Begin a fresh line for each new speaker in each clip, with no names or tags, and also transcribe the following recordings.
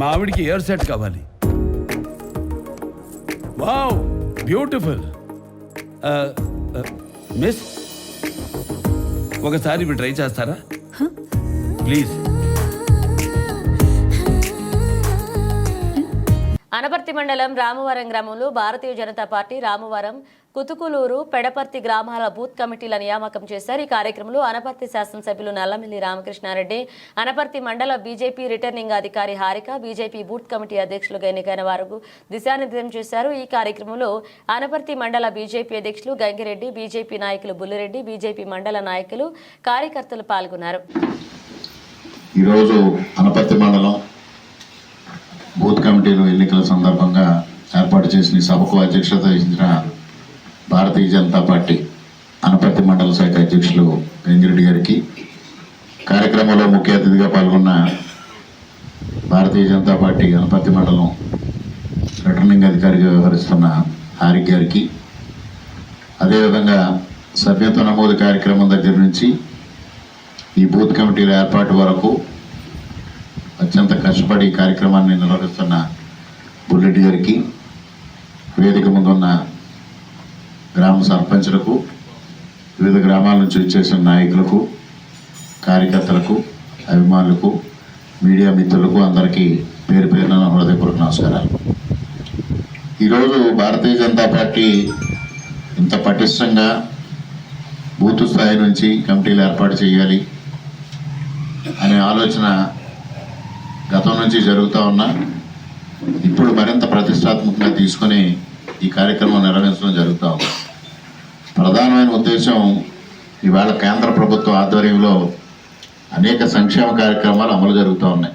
మా ఆవిడికి ear set కావాలి. వావ్ బ్యూటిఫుల్ మిస్ ఒకసారి ఇవి ట్రై చేస్తారా? ప్లీజ్
అనపర్తి మండలం రామవరం గ్రామంలో భారతీయ జనతా పార్టీ రామవరం కుతుకులూరు పెడపర్తి గ్రామాల బూత్ కమిటీల నియామకం చేశారు. ఈ కార్యక్రమంలో అనపర్తి శాసనసభ్యులు నల్లమిల్లి రామకృష్ణారెడ్డి అనపర్తి మండల బీజేపీ రిటర్నింగ్ అధికారి హారిక బీజేపీ బూత్ కమిటీ అధ్యక్షులుగా ఎన్నికైన వారు దిశానిర్దేశం చేశారు. ఈ కార్యక్రమంలో అనపర్తి మండల బీజేపీ అధ్యక్షులు గంగిరెడ్డి బీజేపీ నాయకులు బుల్లిరెడ్డి బీజేపీ మండల నాయకులు కార్యకర్తలు పాల్గొన్నారు.
ఈరోజు అనపర్తి మండలం బూత్ కమిటీలు ఎన్నికల సందర్భంగా ఏర్పాటు చేసిన సభకు అధ్యక్షత వహించిన భారతీయ జనతా పార్టీ అనపర్తి మండల శాఖ అధ్యక్షులు వెంగిరెడ్డి గారికి కార్యక్రమంలో ముఖ్య అతిథిగా పాల్గొన్న భారతీయ జనతా పార్టీ గణపతి మండలం రిటర్నింగ్ అధికారిగా వ్యవహరిస్తున్న హారిక్ గారికి అదేవిధంగా సభ్యత్వ నమోదు కార్యక్రమం దగ్గర నుంచి ఈ బూత్ కమిటీల ఏర్పాటు వరకు అత్యంత కష్టపడి కార్యక్రమాన్ని నిర్వహిస్తున్న బుల్లెడ్డి గారికి వేదిక ముందున్న గ్రామ సర్పంచులకు వివిధ గ్రామాల నుంచి వచ్చేసిన నాయకులకు కార్యకర్తలకు అభిమానులకు మీడియా మిత్రులకు అందరికీ పేరు పేరున హృదయపూర్వక నమస్కారాలు. ఈరోజు భారతీయ జనతా పార్టీ ఇంత పటిష్టంగా బూత్ స్థాయి నుంచి కమిటీలు ఏర్పాటు చేయాలి అనే ఆలోచన గతం నుంచి జరుగుతూ ఉన్నా ఇప్పుడు మరింత ప్రతిష్టాత్మకంగా తీసుకొని ఈ కార్యక్రమం నిర్వహించడం జరుగుతూ ఉంది. ప్రధానమైన ఉద్దేశం ఇవాళ కేంద్ర ప్రభుత్వ ఆధ్వర్యంలో అనేక సంక్షేమ కార్యక్రమాలు అమలు జరుగుతూ ఉన్నాయి.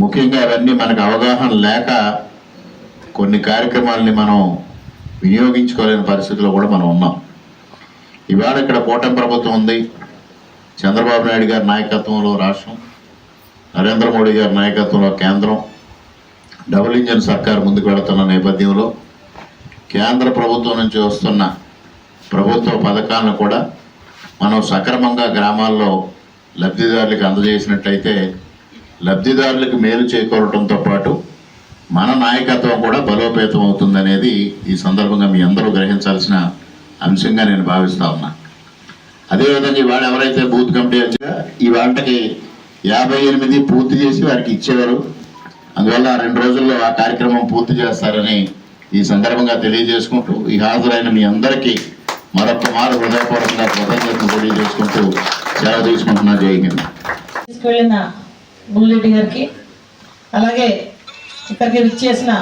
ముఖ్యంగా అవన్నీ మనకు అవగాహన లేక కొన్ని కార్యక్రమాలని మనం వినియోగించుకోలేని పరిస్థితిలో కూడా మనం ఉన్నాం. ఇవాళ ఇక్కడ కూటమి ప్రభుత్వం ఉంది. చంద్రబాబు నాయుడు గారి నాయకత్వంలో రాష్ట్రం నరేంద్ర మోడీ గారి నాయకత్వంలో కేంద్రం డబుల్ ఇంజన్ సర్కార్ ముందుకు వెళుతున్న నేపథ్యంలో కేంద్ర ప్రభుత్వం నుంచి వస్తున్న ప్రభుత్వ పథకాలను కూడా మనం సక్రమంగా గ్రామాల్లో లబ్ధిదారులకు అందజేసినట్లయితే లబ్ధిదారులకు మేలు చేకూరటంతో పాటు మన నాయకత్వం కూడా బలోపేతం అవుతుందనేది ఈ సందర్భంగా మీ అందరూ గ్రహించాల్సిన అంశంగా నేను భావిస్తా ఉన్నా. అదేవిధంగా ఇవాళ ఎవరైతే బూత్ కమిటీ వచ్చా ఈ వంటకి యాభై ఎనిమిది పూర్తి చేసి వారికి ఇచ్చేవారు. అందువల్ల రెండు రోజుల్లో ఆ కార్యక్రమం పూర్తి చేస్తారని ఈ సందర్భంగా తెలియజేసుకుంటూ ఈ హాజరైన మీ అందరికీ మరొక మారు హృదయపూర్వకంగా కృతజ్ఞతలు తెలియజేసుకుంటూ సేవ తీసుకుంటున్నా. జై హింద్.
తీసుకెళ్ళిన బుల్లెడ్డి గారికి అలాగే ఇక్కడికి విచ్చేసిన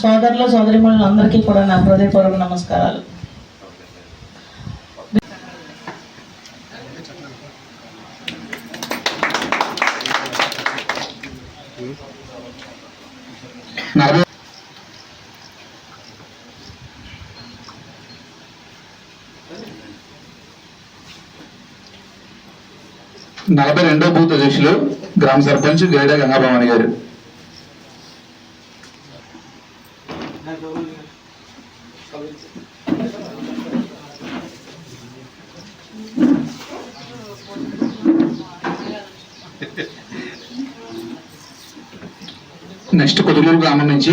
సోదరులు సోదరిమణులు అందరికీ కూడా నా హృదయపూర్వక నమస్కారాలు.
నలభై నలభై రెండో బూత్ అధ్యక్షులు గ్రామ సర్పంచ్ గైడ గంగాభవాని గారు. నెక్స్ట్ కుదుమూరు గ్రామం నుంచి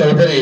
తదుపరి